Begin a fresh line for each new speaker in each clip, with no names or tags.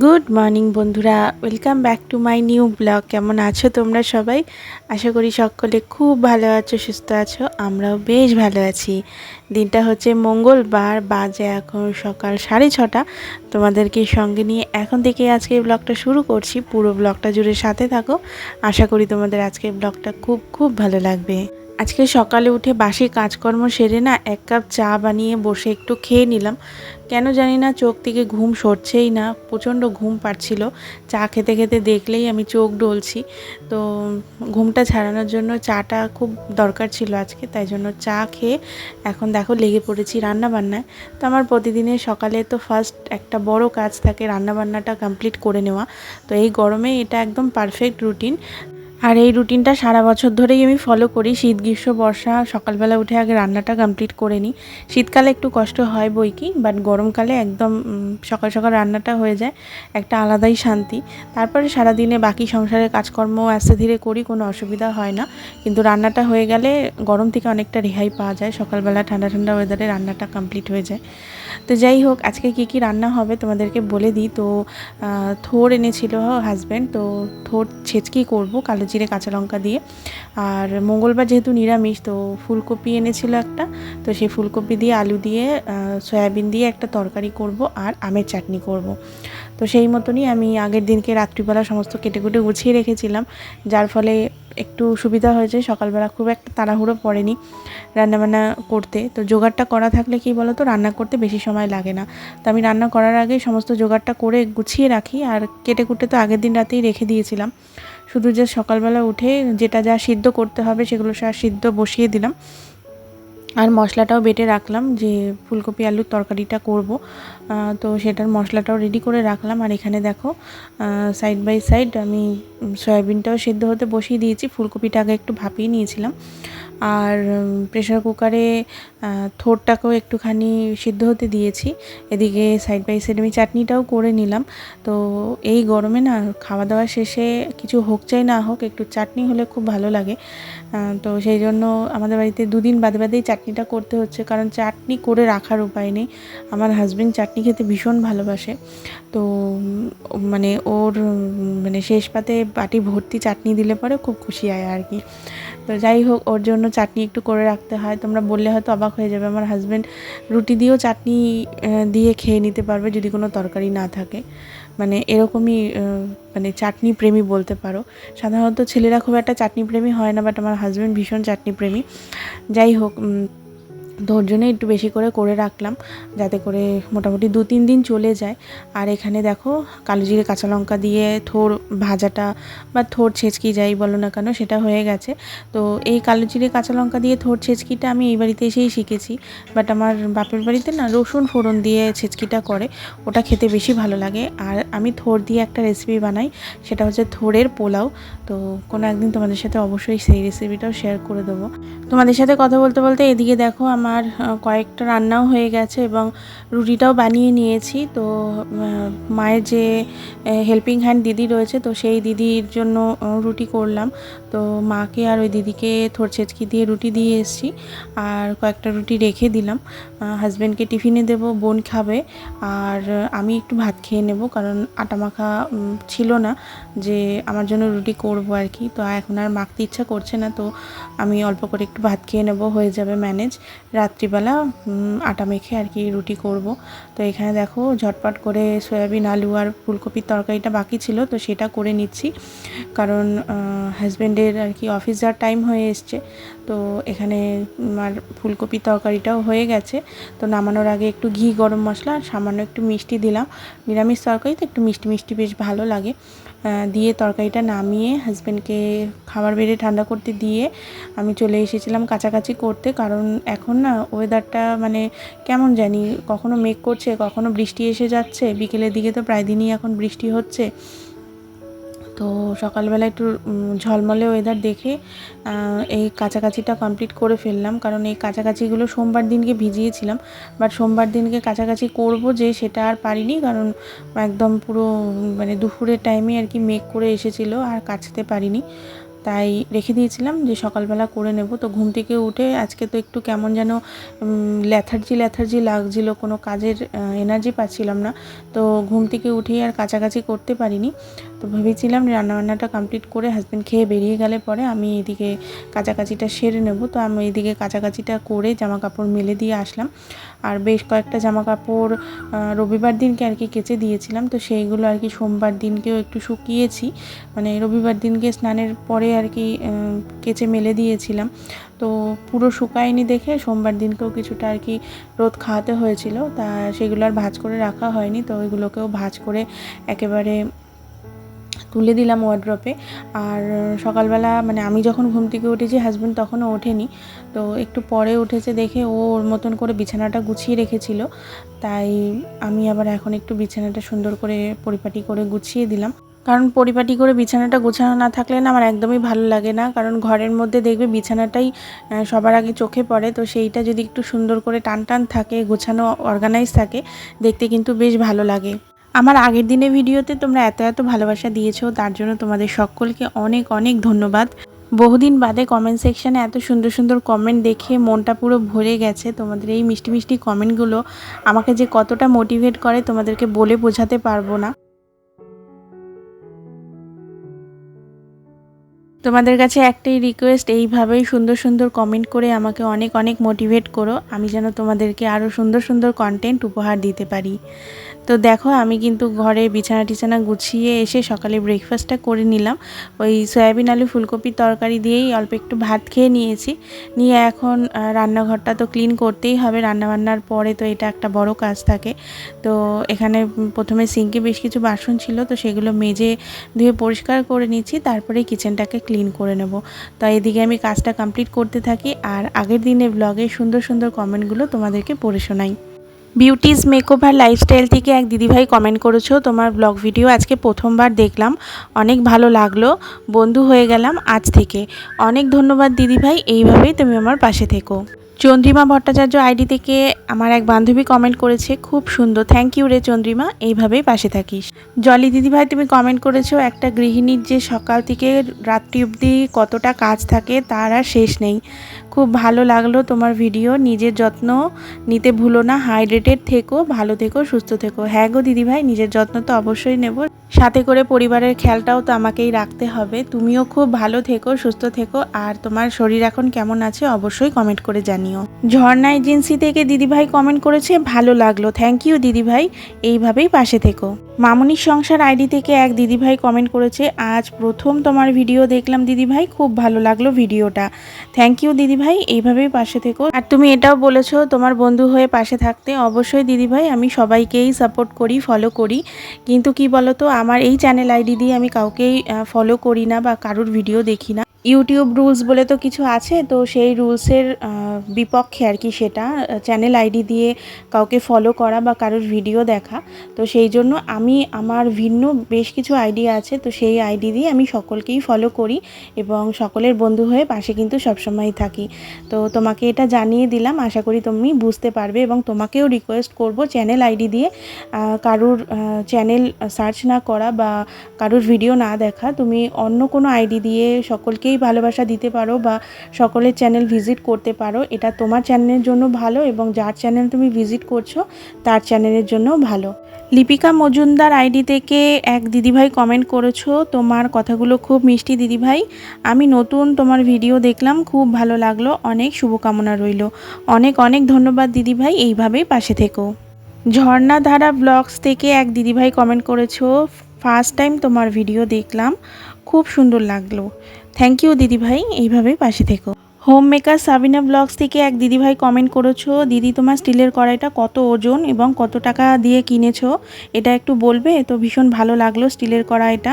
Good morning বন্ধুরা, welcome back to my new blog. কেমন আছো তোমরা সবাই? আশা করি সকলে খুব ভালো আছো, সুস্থ আছো, আমরাও বেশ ভালো আছি। দিনটা হচ্ছে মঙ্গলবার, বাজে এখন সকাল সাড়ে ছটা। তোমাদেরকে সঙ্গে নিয়ে এখন থেকে আজকে ব্লগটা শুরু করছি। পুরো ব্লগটা জুড়ে সাথে থাকো। আশা করি তোমাদের আজকে ব্লগটা খুব খুব ভালো লাগবে। আজকে সকালে উঠে বাসি কাজকর্ম সেরে না এক কাপ চা বানিয়ে বসে একটু খেয়ে নিলাম। কেন জানি না চোখ থেকে ঘুম সরছেই না, প্রচণ্ড ঘুম পাচ্ছিল চা খেতে খেতে দেখলেই আমি চোখ ডলছি। তো ঘুমটা ছাড়ানোর জন্য চাটা খুব দরকার ছিল আজকে, তাই জন্য চা খেয়ে এখন দেখো লেগে পড়েছি রান্নাবান্নায়। তো আমার প্রতিদিনের সকালে তো ফার্স্ট একটা বড় কাজ থাকে রান্নাবান্নাটা কমপ্লিট করে নেওয়া। তো এই গরমে এটা একদম পারফেক্ট রুটিন আর এই রুটিনটা সারা বছর ধরেই আমি ফলো করি। শীত, গ্রীষ্ম, বর্ষা, সকালবেলা উঠে আগে রান্নাটা কমপ্লিট করে নিই। শীতকালে একটু কষ্ট হয় বই কি বাট গরমকালে একদম সকাল সকাল রান্নাটা হয়ে যায়, একটা আলাদাই শান্তি। তারপরে সারাদিনে বাকি সংসারের কাজকর্ম আস্তে ধীরে করি, কোনো অসুবিধা হয় না। কিন্তু রান্নাটা হয়ে গেলে গরম থেকে অনেকটা রেহাই পাওয়া যায়। সকালবেলা ঠান্ডা ঠান্ডা ওয়েদারে রান্নাটা কমপ্লিট হয়ে যায়। তো যাই হোক, আজকে কি কি রান্না হবে তোমাদেরকে বলে দিই। তো থোর এনেছিল হাজব্যান্ড তো থোর ছেচকি করব, কালো জিরে কাঁচা লঙ্কা দিয়ে। আর মঙ্গলবার যেহেতু নিরামিষ, তো ফুলকপি এনেছিল একটা। তো সেই ফুলকপি দিয়ে আলু দিয়ে সয়াবিন দিয়ে একটা তরকারি করব আর আমের চাটনি করব। তো সেই মতনই আমি আগের দিনকে রাত্রিবেলা সমস্ত কেটে কুটে গুছিয়ে রেখেছিলাম, যার ফলে একটু সুবিধা হয়েছে। সকালবেলা খুব একটা তাড়াহুড়ো পড়েনি রান্নাবান্না করতে। তো জোগাড়টা করা থাকলে কি বলো তো রান্না করতে বেশি সময় লাগে না। তো আমি রান্না করার আগে সমস্ত জোগাড়টা করে গুছিয়ে রাখি। আর কেটে কুটে তো আগের দিন রাতেই রেখে দিয়েছিলাম। শুধু যে সকালবেলা উঠে যেটা যা সিদ্ধ করতে হবে সেগুলো সব সিদ্ধ বসিয়ে দিলাম। আর মশলাটাও বেটে রাখলাম যে ফুলকপি আলুর তরকারিটা করব। তো সেটার মশলাটাও রেডি করে রাখলাম। আর এখানে দেখো সাইড বাই সাইড আমি সয়াবিনটাও সেদ্ধ হতে বসিয়ে দিয়েছি। ফুলকপিটা আগে একটু ভাপিয়ে নিয়েছিলাম। আর প্রেশার কুকারে থোরটাকেও একটুখানি সিদ্ধ হতে দিয়েছি। এদিকে সাইড বাই সাইড আমি চাটনিটাও করে নিলাম। তো এই গরমে না খাওয়া দাওয়া শেষে কিছু হোক চাই না হোক, একটু চাটনি হলে খুব ভালো লাগে। তো সেই জন্য আমাদের বাড়িতে দুদিন বাদে বাদেই চাটনিটা করতে হচ্ছে, কারণ চাটনি করে রাখার উপায় নেই। আমার হাজবেন্ড চাটনি খেতে ভীষণ ভালোবাসে। তো মানে ওর মানে শেষ পাতে বাটি ভর্তি চাটনি দিলে পরে খুব খুশি হয় আর কি। তো যাই হোক, ওর জন্য চাটনি একটু করে রাখতে হয়। তোমরা বললে হয়তো অবাক হয়ে যাবে, আমার হাজবেন্ড রুটি দিয়েও চাটনি দিয়ে খেয়ে নিতে পারবে যদি কোনো তরকারি না থাকে। মানে এরকমই মানে চাটনি প্রেমী বলতে পারো। সাধারণত ছেলেরা খুব একটা চাটনি প্রেমী হয় না বাট আমার হাজব্যান্ড ভীষণ চাটনি প্রেমী। যাই হোক জন্য একটু বেশি করে করে রাখলাম, যাতে করে মোটামুটি দু তিন দিন চলে যায়। আর এখানে দেখো, কালো জিরে কাঁচা লঙ্কা দিয়ে থোর ভাজাটা বা থোর ছেঁচকি যাই বলো না কেন, সেটা হয়ে গেছে। তো এই কালো জিরে কাঁচা লঙ্কা দিয়ে থোর ছেঁচকিটা আমি এই বাড়িতে এসেই শিখেছি। বাট আমার বাপের বাড়িতে না রসুন ফোড়ন দিয়ে ছেঁচকিটা করে, ওটা খেতে বেশি ভালো লাগে। আর আমি থোর দিয়ে একটা রেসিপি বানাই, সেটা হচ্ছে থোরের পোলাও। তো কোনো একদিন তোমাদের সাথে অবশ্যই সেই রেসিপিটাও শেয়ার করে দেবো। তোমাদের সাথে কথা বলতে বলতে এদিকে দেখো আমার আহ, কয়েকটা রান্নাও হয়ে গেছে এবং রুটিটাও বানিয়ে নিয়েছি। তো মায়ের যে হেল্পিং হ্যান্ড দিদি রয়েছে তো সেই দিদির জন্য রুটি করলাম। তো মাকে আর ওই দিদিকে থোর ছেচকি দিয়ে রুটি দিয়ে এসেছি আর কয়েকটা রুটি রেখে দিলাম। হাজব্যান্ডকে টিফিনে দেবো বোন খাবে আর আমি একটু ভাত খেয়ে নেব কারণ আটা মাখা ছিল না যে আমার জন্য রুটি করব আর কি। তো এখন আর মাখতে ইচ্ছা করছে না তো আমি অল্প করে একটু ভাত খেয়ে নেব হয়ে যাবে ম্যানেজ। রাত্রিবেলা আটা মেখে আর কি রুটি করব। তো এখানে দেখো ঝটপট করে সয়াবিন, আলু আর ফুলকপির তরকারিটা বাকি ছিল, তো সেটা করে নিচ্ছি। কারণ হাজব্যান্ডের আর কি অফিস যাওয়ার টাইম হয়ে এসছে। তো এখানে আমার ফুলকপির তরকারিটাও হয়ে গেছে। তো নামানোর আগে একটু ঘি, গরম মশলা, আর সামান্য একটু মিষ্টি দিলাম। নিরামিষ তরকারিতে একটু মিষ্টি মিষ্টি বেশ ভালো লাগে। দিয়ে তরকারিটা নামিয়ে হাজব্যান্ডকে খাবার বেড়ে ঠান্ডা করতে দিয়ে আমি চলে এসেছিলাম কাছাকাছি করতে। কারণ এখন না ওয়েদারটা মানে কেমন জানি, কখনো মেঘ করছে, কখনো বৃষ্টি এসে যাচ্ছে। বিকেলের দিকে তো প্রায় দিনই এখন বৃষ্টি হচ্ছে। তো সকালবেলা একটু ঝলমলে ওয়েদার দেখে এই কাছাকাছিটা কমপ্লিট করে ফেললাম। কারণ এই কাছাকাছিগুলো সোমবার দিনকে ভিজিয়েছিলাম বাট সোমবার দিনকে কাছাকাছি করব যে সেটা আর পারিনি, কারণ একদম পুরো মানে দুপুরের টাইমে আর কি মেঘ করে এসেছিল, আর কাচতে পারিনি। তাই রেখে দিয়েছিলাম যে সকালবেলা করে নেব। তো ঘুম থেকে উঠে আজকে তো একটু কেমন যেন ল্যাথার্জি ল্যাথার্জি লাগছিল, কোনো কাজের এনার্জি পাচ্ছিলাম না। তো ঘুম থেকে উঠেই আর কাছাকাছি করতে পারিনি। তো ভেবেছিলাম রান্নাবান্নাটা কমপ্লিট করে হাজব্যান্ড খেয়ে বেরিয়ে গেলে পরে আমি এদিকে কাছাকাছিটা সেরে নেব। তো আমি এদিকে কাছাকাছিটা করে জামা কাপড় মেলে দিয়ে আসলাম। আর বেশ কয়েকটা জামা কাপড় রবিবার দিনকে আর কি কেচে দিয়েছিলাম। তো সেইগুলো আর কি সোমবার দিনকেও একটু শুকিয়েছি। মানে রবিবার দিনকে স্নানের পরে আর কি কেচে মেলে দিয়েছিলাম। তো পুরো শুকায়নি দেখে সোমবার দিনকেও কিছুটা আর কি রোদ খাওয়াতে হয়েছিল। তা সেগুলো আর ভাজ করে রাখা হয়নি। তো ওইগুলোকেও ভাজ করে একেবারে তুলে দিলাম ওয়ার্ড্রপে আর সকালবেলা মানে আমি যখন ঘুম থেকে উঠেছি হাজব্যান্ড তখনও ওঠেনি। তো একটু পরে উঠেছে দেখে ও ওর মতন করে বিছানাটা গুছিয়ে রেখেছিল। তাই আমি আবার এখন একটু বিছানাটা সুন্দর করে পরিপাটি করে গুছিয়ে দিলাম। কারণ পরিপাটি করে বিছানাটা গোছানো না থাকলে না আমার একদমই ভালো লাগে না। কারণ ঘরের মধ্যে দেখবে বিছানাটাই সবার আগে চোখে পড়ে। তো সেইটা যদি একটু সুন্দর করে টান টান থাকে, গোছানো অর্গানাইজ থাকে, দেখতে কিন্তু বেশ ভালো লাগে। আমার আগের দিনের ভিডিওতে তোমরা এত এত ভালোবাসা দিয়েছ, তার জন্য তোমাদের সকলকে অনেক অনেক ধন্যবাদ। বহুদিন বাদে কমেন্ট সেকশানে এত সুন্দর সুন্দর কমেন্ট দেখে মনটা পুরো ভরে গেছে। তোমাদের এই মিষ্টি মিষ্টি কমেন্টগুলো আমাকে যে কতটা মোটিভেট করে তোমাদেরকে বলে বোঝাতে পারব না। তোমাদের কাছে একটাই রিকোয়েস্ট এইভাবেই সুন্দর সুন্দর কমেন্ট করে আমাকে অনেক অনেক মোটিভেট করো। আমি যেন তোমাদেরকে আরও সুন্দর সুন্দর কন্টেন্ট উপহার দিতে পারি। তো দেখো, আমি কিন্তু ঘরে বিছানা টিছানা গুছিয়ে এসে সকালে ব্রেকফাস্টটা করে নিলাম। ওই সয়াবিন আলু ফুলকপির তরকারি দিয়েই অল্প একটু ভাত খেয়ে নিয়েছি। নিয়ে এখন রান্নাঘরটা তো ক্লিন করতেই হবে। রান্নাবান্নার পরে তো এটা একটা বড় কাজ থাকে। তো এখানে প্রথমে সিঙ্কে বেশ কিছু বাসন ছিল, তো সেগুলো মেজে ধুয়ে পরিষ্কার করে নিচ্ছি। তারপরে কিচেনটাকে ক্লিন করে নেব। তো এদিকে আমি কাজটা কমপ্লিট করতে থাকি। আর আগের দিনে ব্লগে সুন্দর সুন্দর কমেন্টগুলো তোমাদেরকে পড়ে শোনাই। বিউটিজ মেকওভার লাইফস্টাইল থেকে এক দিদিভাই কমেন্ট করেছ, তোমার ব্লগ ভিডিও আজকে প্রথমবার দেখলাম, অনেক ভালো লাগল, বন্ধু হয়ে গেলাম আজ থেকে। অনেক ধন্যবাদ দিদিভাই এইভাবেই তুমি আমার পাশে থেকো। চন্দ্রিমা ভট্টাচার্য আইডি থেকে আমার এক বান্ধবী কমেন্ট করেছে, খুব সুন্দর থ্যাংক ইউ রে চন্দ্রিমা, এইভাবেই পাশে থাকিস। জলি দিদিভাই, তুমি কমেন্ট করেছ, একটা গৃহিণীর যে সকাল থেকে রাত্রি অবধি কতটা কাজ থাকে, তার আর শেষ নেই। খুব ভালো লাগল তোমার ভিডিও নিজের যত্ন নিতে ভুলো না। হাইড্রেটেড থেকো, ভালো থেকো, সুস্থ থেকো। হ্যাঁ গো দিদিভাই, নিজের যত্ন তো অবশ্যই নেব। সাথে করে পরিবারের খেয়ালটাও তো আমাকেই রাখতে হবে। তুমিও খুব ভালো থেকো, সুস্থ থেকো। আর তোমার শরীর এখন কেমন আছে অবশ্যই কমেন্ট করে জানিও। ঝর্ণা এজেন্সি থেকে দিদিভাই কমেন্ট করেছে, ভালো লাগল। থ্যাংক ইউ দিদিভাই। এইভাবেই পাশে থেকো। মামুনির সংসার আইডি থেকে এক দিদিভাই কমেন্ট করেছে, আজ প্রথম তোমার ভিডিও দেখলাম দিদিভাই। খুব ভালো লাগল ভিডিওটা থ্যাংক ইউ দিদিভাই। এইভাবেই পাশে থেকো। আর তুমি এটাও বলেছ, তোমার বন্ধু হয়ে পাশে থাকতে অবশ্যই দিদিভাই, আমি সবাইকেই সাপোর্ট করি ফলো করি। কিন্তু কি বলতো, আমার এই চ্যানেল আইডি দিয়ে আমি কাউকেই ফলো করি না বা কারোর ভিডিও দেখি না। ইউটিউব রুলস বলে তো কিছু আছে, তো সেই রুলসের বিপক্ষে আর কি সেটা চ্যানেল আইডি দিয়ে কাউকে ফলো করা বা কারোর ভিডিও দেখা। তো সেই জন্য আমি, আমার ভিন্ন বেশ কিছু আইডি আছে, তো সেই আইডি দিয়ে আমি সকলকেই ফলো করি এবং সকলের বন্ধু হয়ে পাশে কিন্তু সবসময় থাকি। তো তোমাকে এটা জানিয়ে দিলাম, আশা করি তুমি বুঝতে পারবে এবং তোমাকেও রিকোয়েস্ট করব চ্যানেল আইডি দিয়ে কারুর চ্যানেল সার্চ না করা বা কারুর ভিডিও না দেখা, তুমি অন্য কোনো আইডি দিয়ে সকলকেই ভালোবাসা দিতে পারো বা সকলের চ্যানেল ভিজিট করতে পারো। এটা তোমার চ্যানেলের জন্য ভালো এবং যার চ্যানেল তুমি ভিজিট করছ, তার চ্যানেলের জন্য ভালো। লিপিকা মজুমদার আইডি থেকে এক দিদিভাই কমেন্ট করেছ, তোমার কথাগুলো খুব মিষ্টি দিদিভাই। আমি নতুন তোমার ভিডিও দেখলাম, খুব ভালো লাগল। অনেক শুভকামনা রইল। অনেক অনেক ধন্যবাদ দিদিভাই। এইভাবেই পাশে থেকো। ঝর্ণাধারা ব্লগস থেকে এক দিদিভাই কমেন্ট করেছ ফার্স্ট টাইম তোমার ভিডিও দেখলাম। খুব সুন্দর লাগল। থ্যাংক ইউ দিদিভাই। এইভাবেই পাশে থেকো। হোম মেকার সাবিনা ব্লগস থেকে এক দিদিভাই কমেন্ট করেছ, দিদি, তোমার স্টিলের কড়াইটা কত ওজন এবং কত টাকা দিয়ে কিনেছো? এটা একটু বলবে? তো ভীষণ ভালো লাগল স্টিলের কড়াইটা।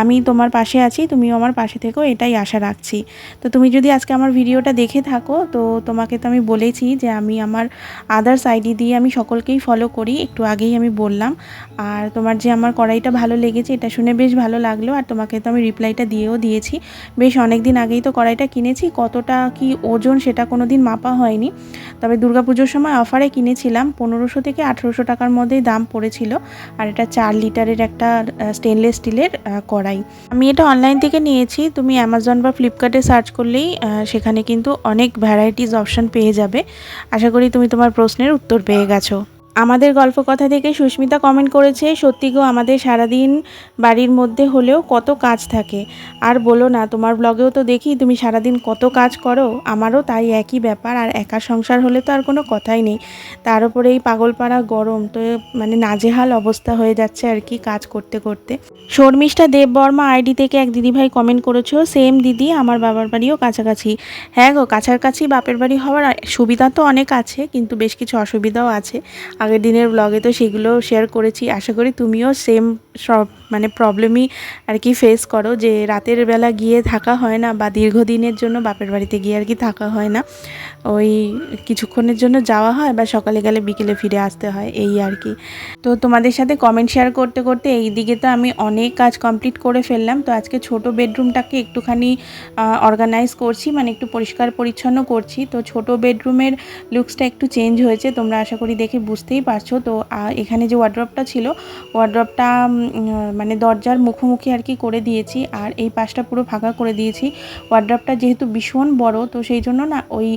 আমি তোমার পাশে আছি, তুমিও আমার পাশে থেকো, এটাই আশা রাখছি। তো তুমি যদি আজকে আমার ভিডিওটা দেখে থাকো, তো তোমাকে তো আমি বলেছি যে আমি আমার আদার্স আইডি দিয়ে আমি সকলকেই ফলো করি, একটু আগেই আমি বললাম। আর তোমার যে আমার কড়াইটা ভালো লেগেছে, এটা শুনে বেশ ভালো লাগল। আর তোমাকে তো আমি রিপ্লাইটা দিয়েও দিয়েছি। বেশ অনেক দিন আগেই তো কড়াইটা কিনেছি, কতটা কি ওজন সেটা কোনো দিন মাপা হয়নি। তবে দুর্গাপুজোর সময় অফারে কিনেছিলাম, পনেরোশো থেকে আঠেরোশো টাকার মধ্যেই দাম পড়েছিল। আর এটা চার লিটারের একটা স্টেনলেস স্টিলের কড়াই। আমি এটা অনলাইন থেকে নিয়েছি, তুমি অ্যামাজন বা ফ্লিপকার্টে সার্চ করলেই সেখানে কিন্তু অনেক ভ্যারাইটিস অপশন পেয়ে যাবে। আশা করি তুমি তোমার প্রশ্নের উত্তর পেয়ে গেছো। আমাদের গল্প কথা থেকে সুস্মিতা কমেন্ট করেছে, সত্যি গো, আমাদের সারাদিন বাড়ির মধ্যে হলেও কত কাজ থাকে। আর বলো না, তোমার ব্লগেও তো দেখি, তুমি সারাদিন কত কাজ করো। আমারও তাই একই ব্যাপার, আর একা সংসার হলে তো আর কোনো কথাই নেই। তার উপরে এই পাগলপাড়া গরম, তো মানে নাজেহাল অবস্থা হয়ে যাচ্ছে আর কি কাজ করতে করতে। শর্মিষ্ঠা দেব বর্মা আইডি থেকে এক দিদিভাই কমেন্ট করেছ সেম দিদি, আমার বাবার বাড়িও কাছাকাছি। হ্যাঁ গো, কাছাকাছি বাপের বাড়ি হওয়ার সুবিধা তো অনেক আছে, কিন্তু বেশ কিছু অসুবিধাও আছে। আগের দিনের ব্লগে তো সেগুলো শেয়ার করেছি। আশা করি তুমিও সেম সব মানে প্রবলেমই আর কি ফেস করো যে রাতের বেলা গিয়ে থাকা হয় না বা দীর্ঘদিনের জন্য বাপের বাড়িতে গিয়ে আর কি থাকা হয় না। ওই কিছুক্ষণের জন্য যাওয়া হয় বা সকালে গেলে বিকেলে ফিরে আসতে হয়, এই আর কি। তো তোমাদের সাথে কমেন্ট শেয়ার করতে করতে এই দিকে তো আমি অনেক কাজ কমপ্লিট করে ফেললাম। তো আজকে ছোট বেডরুমটাকে একটুখানি অর্গানাইজ করছি মানে একটু পরিষ্কার পরিচ্ছন্ন করছি। তো ছোট বেডরুমের লুকসটা একটু চেঞ্জ হয়েছে, তোমরা আশা করি দেখে বুঝতেই পারছ। তো এখানে যে ওয়ার্ড্রপটা ছিল ওয়ার্ড্রপটা মানে দরজার মুখোমুখি আর কি করে দিয়েছি, আর এই পাশটা পুরো ফাঁকা করে দিয়েছি। ওয়ার্ড্রপটা যেহেতু ভীষণ বড়, তো সেই জন্য না ওই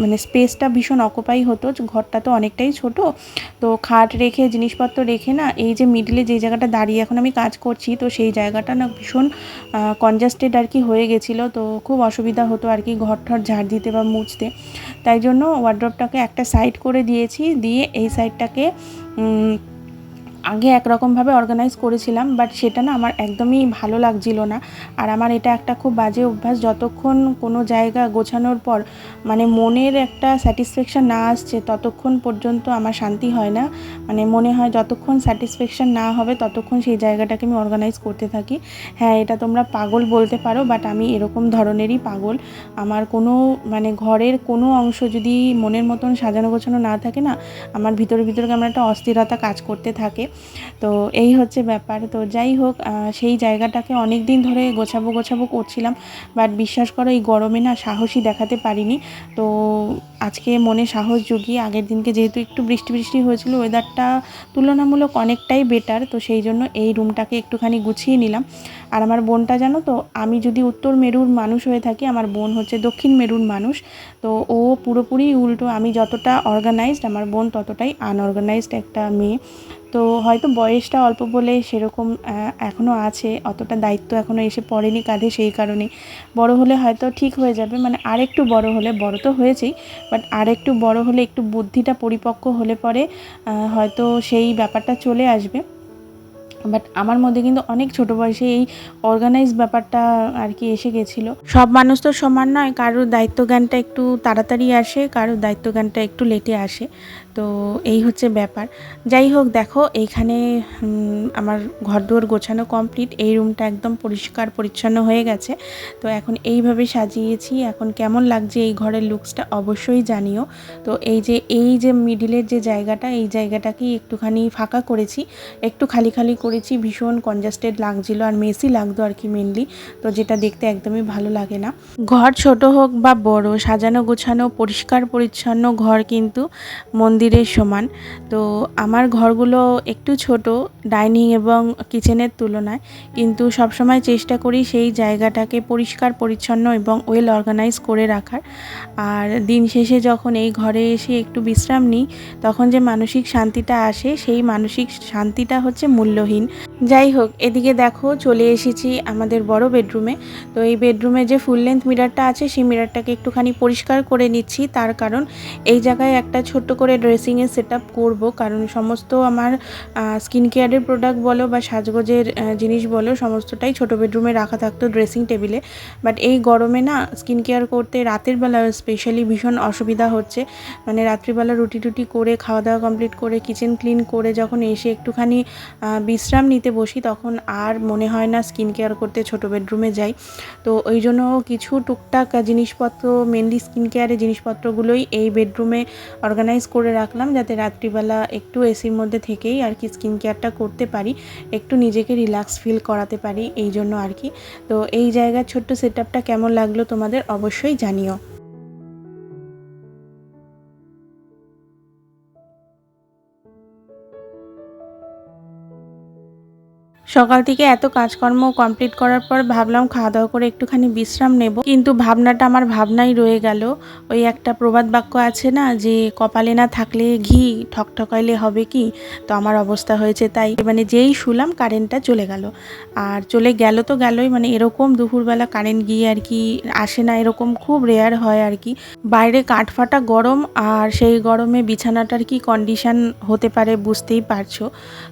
মানে স্পেসটা ভীষণ অকুপাই হতো। ঘরটা তো অনেকটাই ছোট। তো খাট রেখে, জিনিসপত্র রেখে না এই যে মিডলে যে জায়গাটা দাঁড়িয়ে এখন আমি কাজ করছি, তো সেই জায়গাটা না ভীষণ কনজাস্টেড আর কি হয়ে গেছিল। তো খুব অসুবিধা হতো আর কি ঘর ঠর ঝাড় দিতে বা মুছতে। তাই জন্য ওয়ার্ড্রপটাকে একটা সাইড করে দিয়েছি। দিয়ে এই সাইডটাকে আগে একরকমভাবে অর্গানাইজ করেছিলাম বাট সেটা না আমার একদমই ভালো লাগছিল না। আর আমার এটা একটা খুব বাজে অভ্যাস, যতক্ষণ কোনো জায়গা গোছানোর পর মানে মনের একটা স্যাটিসফ্যাকশান না আসছে, ততক্ষণ পর্যন্ত আমার শান্তি হয় না। মানে মনে হয় যতক্ষণ স্যাটিসফ্যাকশান না হবে, ততক্ষণ সেই জায়গাটাকে আমি অর্গানাইজ করতে থাকি। হ্যাঁ এটা তোমরা পাগল বলতে পারো বাট আমি এরকম ধরনেরই পাগল। আমার কোনো মানে ঘরের কোনো অংশ যদি মনের মতন সাজানো গোছানো না থাকে না, আমার ভিতরে ভিতরে কেমন একটা অস্থিরতা কাজ করতে থাকে। তো এই হচ্ছে ব্যাপার। তো যাই হোক সেই জায়গাটাকে অনেক দিন ধরে গোছাবো গোছাবো করছিলাম বাট বিশ্বাস করো এই গরমে না সাহসই দেখাতে পারিনি। তো আজকে মনে সাহস জুগিয়ে আগের দিনকে যেহেতু একটু বৃষ্টি বৃষ্টি হয়েছিল ওয়েদারটা তুলনামূলক অনেকটাই বেটার তো সেই জন্য এই রুমটাকে একটুখানি গুছিয়ে নিলাম। আর আমার বোনটা জানো তো, আমি যদি উত্তর মেরুর মানুষ হয়ে থাকি, আমার বোন হচ্ছে দক্ষিণ মেরুর মানুষ, তো ও পুরোপুরি উল্টো, আমি যতটা অর্গানাইজড আমার বোন ততটাই আনঅর্গানাইজড একটা মেয়ে। তো হয়তো বয়সটা অল্প বলে সেরকম এখনও আছে, অতটা দায়িত্ব এখনও এসে পড়েনি কাঁধে সেই কারণে। বড় হলে হয়তো ঠিক হয়ে যাবে মানে আরেকটু বড় হলে, বড় তো হয়েছেই বাট আরেকটু বড় হলে একটু বুদ্ধিটা পরিপক্ক হলে পরে হয়তো সেই ব্যাপারটা চলে আসবে। বাট আমার মধ্যে কিন্তু অনেক ছোট বয়সে এই অর্গানাইজ ব্যাপারটা আর কি এসে গেছিল। সব মানুষ তো সমান নয়, কারোর দায়িত্ব জ্ঞানটা একটু তাড়াতাড়ি আসে, কারোর দায়িত্ব জ্ঞানটা একটু লেটে আসে। তো এই হচ্ছে ব্যাপার। যাই হোক, দেখো, এইখানে আমার ঘরদুয়ার গোছানো কমপ্লিট এই রুমটা একদম পরিষ্কার, পরিচ্ছন্ন হয়ে গেছে। তো এখন এইভাবে সাজিয়েছি। এখন কেমন লাগছে এই ঘরের লুকসটা অবশ্যই জানিও। তো এই যে এই যে মিডিলের যে জায়গাটা, এই জায়গাটাকেই একটুখানি ফাঁকা করেছি। একটু খালি খালি করেছি, ভীষণ কনজাস্টেড লাগছিল আর মেসি লাগতো আর কি মেনলি তো যেটা দেখতে একদমই ভালো লাগে না। ঘর ছোট হোক বা বড়, সাজানো গোছানো, পরিষ্কার পরিচ্ছন্ন ঘর কিন্তু মন্দিরের সমান। তো আমার ঘরগুলো একটু ছোট, ডাইনিং এবং কিচেনের তুলনায়। কিন্তু সবসময় চেষ্টা করি সেই জায়গাটাকে পরিষ্কার, পরিচ্ছন্ন এবং ওয়েল অর্গানাইজ করে রাখার। আর দিন শেষে যখন এই ঘরে এসে একটু বিশ্রাম নিই, তখন যে মানসিক শান্তিটা আসে, সেই মানসিক শান্তিটা হচ্ছে মূল্যহীন। যাই হোক, এদিকে দেখো চলে এসেছি আমাদের বড় বেডরুমে। তো এই বেডরুমে যে ফুল লেন্থ মিরারটা আছে, সেই মিরারটাকে একটুখানি পরিষ্কার করে নিচ্ছি। তার কারণ এই জায়গায় একটা ছোট্ট করে ড্রেসিংয়ের সেট আপ করব। কারণ সমস্ত আমার স্কিন কেয়ারের প্রোডাক্ট বলো বা সাজগোজের জিনিস বলো, সমস্তটাই ছোট বেডরুমে রাখা থাকতো ড্রেসিং টেবিলে বাট এই গরমে না স্কিন কেয়ার করতে রাতের বেলা স্পেশালি ভীষণ অসুবিধা হচ্ছে। মানে রাত্রিবেলা রুটি টুটি করে খাওয়া দাওয়া কমপ্লিট করে কিচেন ক্লিন করে যখন এসে একটুখানি বিশ্রাম নিতে বসি, তখন আর মনে হয় না স্কিন কেয়ার করতে ছোট বেডরুমে যাই। তো ওই জন্য কিছু টুকটাক জিনিসপত্র মেনলি স্কিন কেয়ারের জিনিসপত্রগুলোই এই বেডরুমে অর্গানাইজ করে রাখা। রাখলাম যাতে রাত্রিবেলা একটু এসির মধ্যে থেকেই আর কি স্কিন কেয়ারটা করতে পারি, একটু নিজেকে রিল্যাক্স ফিল করাতে পারি, এই জন্য আর কি। তো এই জায়গার ছোট্ট সেট কেমন লাগল তোমাদের অবশ্যই জানিও। সকাল থেকে এত কাজকর্ম কমপ্লিট করার পর ভাবলাম খাওয়া দাওয়া করে একটুখানি বিশ্রাম নেব। কিন্তু ভাবনাটা আমার ভাবনাই রয়ে গেল। ওই একটা প্রবাদ বাক্য আছে না যে, কপালে না থাকলে ঘি ঠকঠকাইলে হবে কি? তো আমার অবস্থা হয়েছে তাই। মানে যেই শুলাম কারেন্টটা চলে গেল। আর চলে গেল তো গেলই মানে এরকম দুপুরবেলা কারেন্ট গিয়ে আর কি আসে না, এরকম খুব রেয়ার হয় আর কি। বাইরে কাঠফাটা গরম, আর সেই গরমে বিছানাটার কি কন্ডিশন হতে পারে বুঝতেই পারছ।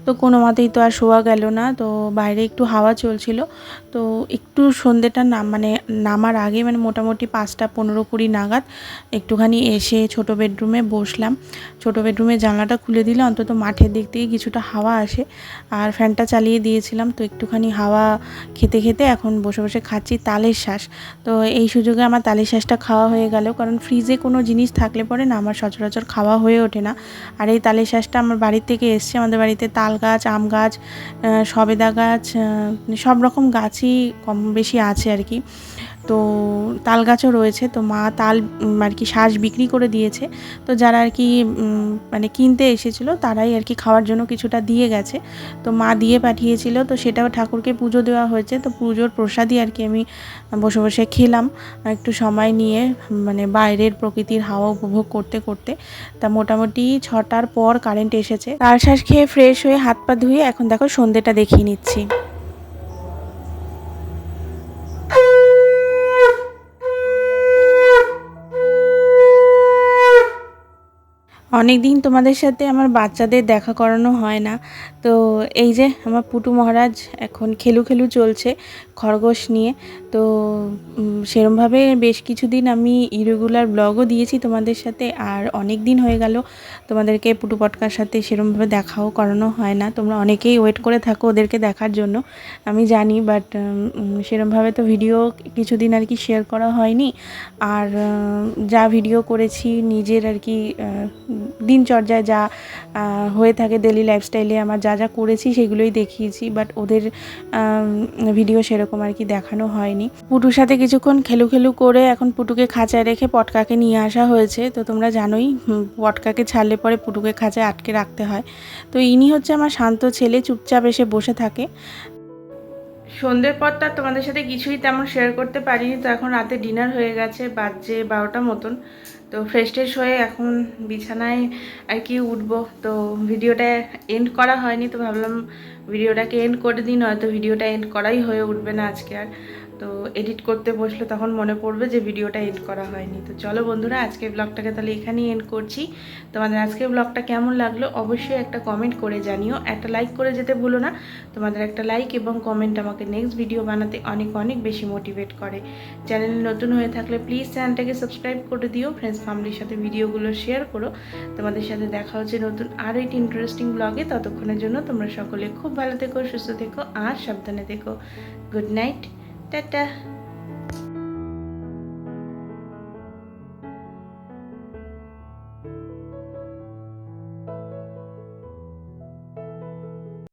তো কোনো মতেই তো আর শোয়া গেল না। তো বাইরে একটু হাওয়া চলছিল। তো একটু সন্ধ্যেটা নাম মানে নামার আগে মানে মোটামুটি পাঁচটা পনেরো কুড়ি নাগাদ একটুখানি এসে ছোট বেডরুমে বসলাম। ছোট বেডরুমে জানলাটা খুলে দিলে অন্তত মাঠের দিক থেকে কিছুটা হাওয়া আসে। আর ফ্যানটা চালিয়ে দিয়েছিলাম তো একটুখানি হাওয়া খেতে খেতে এখন বসে বসে খাচ্ছি তালের শ্বাস তো এই সুযোগে আমার তালের শ্বাসটা খাওয়া হয়ে গেল কারণ ফ্রিজে কোনো জিনিস থাকলে পরে না আমার সচরাচর খাওয়া হয়ে ওঠে না। আর এই তালের শ্বাসটা আমার বাড়ির থেকে এসছে আমাদের বাড়িতে তাল গাছ আম গাছ আহ, সবেদা গাছ সব রকম গাছই কম বেশি আছে আর কি। তো তাল গাছও রয়েছে, তো মা তাল আর কি শ্বাস বিক্রি করে দিয়েছে। তো যারা আর কি মানে কিনতে এসেছিল, তারাই আর কি খাওয়ার জন্য কিছুটা দিয়ে গেছে। তো মা দিয়ে পাঠিয়েছিল, তো সেটাও ঠাকুরকে পুজো দেওয়া হয়েছে। তো পুজোর প্রসাদই আর কি আমি বসে বসে খেলাম একটু সময় নিয়ে মানে বাইরের প্রকৃতির হাওয়া উপভোগ করতে করতে। তা মোটামুটি ছটার পর কারেন্ট এসেছে। তার শ্বাস খেয়ে ফ্রেশ হয়ে হাত পা ধুয়ে এখন দেখো সন্ধেটা দেখিয়ে নিচ্ছি। অনেক দিন তোমাদের সাথে আমার বাচ্চাদের দেখা করানো হয় না। তো এই যে আমার পুটু মহারাজ এখন খেলু খেলু চলছে। খরগোশ নিয়ে। তো সেরমভাবে বেশ কিছুদিন আমি ইরেগুলার ব্লগও দিয়েছি তোমাদের সাথে আর অনেক দিন হয়ে গেল তোমাদেরকে পুটু পটকার সাথে সেরমভাবে দেখাও করানো হয় না। তোমরা অনেকেই ওয়েট করে থাকো ওদেরকে দেখার জন্য, আমি জানি, বাট সেরমভাবে তো ভিডিও কিছুদিন আর কি শেয়ার করা হয়নি। আর যা ভিডিও করেছি নিজের আর কি দিনচর্যায় যা হয়ে থাকে ডেলি লাইফস্টাইলে আমার যা যা করেছি সেগুলোই দেখিয়েছি, বাট ওদের ভিডিও সেরকম আর কি দেখানো হয়নি। পুটুর সাথে কিছুক্ষণ খেলু খেলু করে এখন পুটুকে খাঁচায় রেখে পটকাকে নিয়ে আসা হয়েছে। তো তোমরা জানোই পটকাকে ছাড়লে পরে পুটুকে খাঁচায় আটকে রাখতে হয়। তো ইনি হচ্ছে আমার শান্ত ছেলে, চুপচাপ এসে বসে থাকে। সন্ধ্যের পর তো তোমাদের সাথে কিছুই তেমন শেয়ার করতে পারিনি। তো এখন রাতে ডিনার হয়ে গেছে বাজে বারোটা মতন। তো ফ্রেশ ট্রেশ হয়ে এখন বিছানায় আর কি উঠবো। তো ভিডিওটা এন্ড করা হয়নি, তো ভাবলাম ভিডিওটাকে এন্ড করে দিন হয়তো ভিডিওটা এন্ড করাই হয়ে উঠবে না আজকে আর। তো এডিট করতে বসলে তখন মনে পড়বে যে ভিডিওটা এন্ড করা হয়নি। তো চলো বন্ধুরা আজকে ব্লগটাকে তাহলে এখানেই এন্ড করছি। তোমাদের আজকে ব্লগটা কেমন লাগল অবশ্যই একটা কমেন্ট করে জানিও। একটা লাইক করে যেতে ভুলো না। তোমাদের একটা লাইক এবং কমেন্ট আমাকে নেক্সট ভিডিও বানাতে অনেক অনেক বেশি মোটিভেট করে। চ্যানেলে নতুন হয়ে থাকলে প্লিজ চ্যানেলটাকে সাবস্ক্রাইব করে দিও ফ্রেন্ডস ফ্যামিলির সাথে ভিডিওগুলো শেয়ার করো। তোমাদের সাথে দেখা হচ্ছে নতুন আরও একটি ইন্টারেস্টিং ব্লগে ততক্ষণের জন্য তোমরা সকলে খুব ভালো থেকো, সুস্থ থেকো আর সাবধানে থেকো। Good night tata.